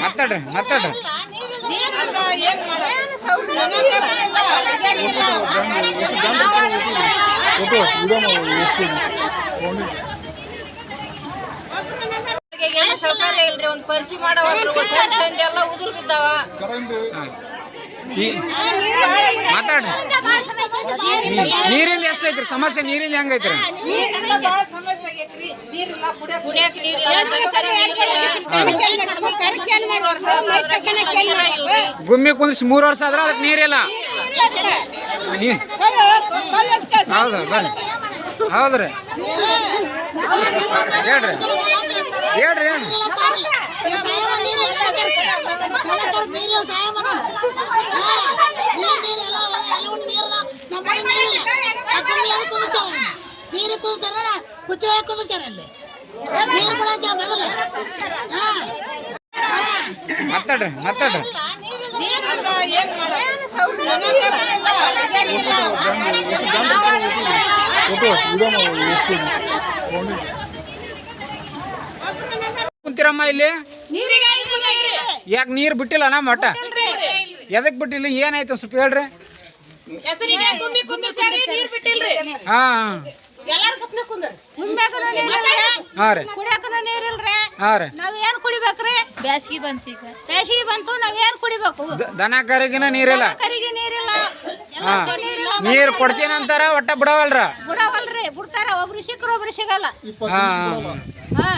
ಮಾತಾಡ್ರಿ ಮಾತಾಡ್ರಿ. ಏನು ಸೌಕರ್ಯ ಇಲ್ರಿ ಒಂದ್ ಪರಿಸಿ ಸಣ್ಣ ಸಣ್ಣ ಎಲ್ಲ ಉದುರ್ ಬಿದ್ದಾವ. ಮಾತಾಡ್ರಿ. ನೀರಿಂದ ಎಷ್ಟೈತ್ರಿ? ಸಮಸ್ಯೆ ನೀರಿಂದ ಹೆಂಗೈತ್ರಿ? ಗುಮ್ಮಿ ಕುಂದಿಸಿ ಮೂರು ವರ್ಷ ಆದ್ರೆ ಅದಕ್ಕೆ ನೀರಿಲ್ಲ ಹೌದು ಬರ್ರಿ ಹೌದ್ರಿ ಹೇಳ್ರಿ. ಹೇಳ್ರಿ ಏನು ನೀರು ಕುಚ್ಚ ಅಲ್ಲಿ ನೀರು ಮಾತಾಡ್ರಿ ಮಾತಾಡ್ರಿ. ಕುಂತಿರಮ್ಮ ಇಲ್ಲಿ? ಯಾಕೆ ನೀರು ಬಿಟ್ಟಿಲ್ಲ ನಮ್ಮ ಮಠ ಎದಕ್ ಬಿಟ್ಟಿಲ್ಲ? ಏನಾಯ್ತು ಸ್ವಲ್ಪ ಹೇಳ್ರಿ. ಹೆಸರಿಗೆ ತುಂಬಿ ಕುಂದಿರ್ಸ್ಯಾರಿ ನೀರ್ ಬಿಟ್ಟಿಲ್ರಿ? ಹಾ ಎಲ್ಲಾರು ಕಪ್ನ ಕುಂದ್ರ. ಕುಂಬ್ಯಾಕನು ನೀರಿಲ್ರಿ ಹಾ ರೀ. ಕುಡಿಯಕನ ನೀರಿಲ್ರಿ ಹಾ ರೀ. ನಾವ್ ಏನ್ ಕುಡಿಬೇಕ್ರಿ? ಬ್ಯಾಸ್ಗಿ ಬಂತೀಗ ಬೇಸಿಗೆ ಬಂತು ನಾವ್ ಏನ್ ಕುಡಿಬೇಕು ದನ ಕರಿಗಿನ ನೀರಿಲ್ಲ ಕರಿಗೆ ನೀರಿಲ್ಲ ನೀರು ಕೊಡ್ತೀನಿ ಅಂತಾರ ಒಟ್ಟ ಬಿಡವಲ್ರ? ಬಿಡವಲ್ರಿ. ಬಿಡ್ತಾರ. ಒಬ್ರು ಸಿಕ್ಕರು ಒಬ್ರು ಸಿಗಲ್ಲ. ಹಾ.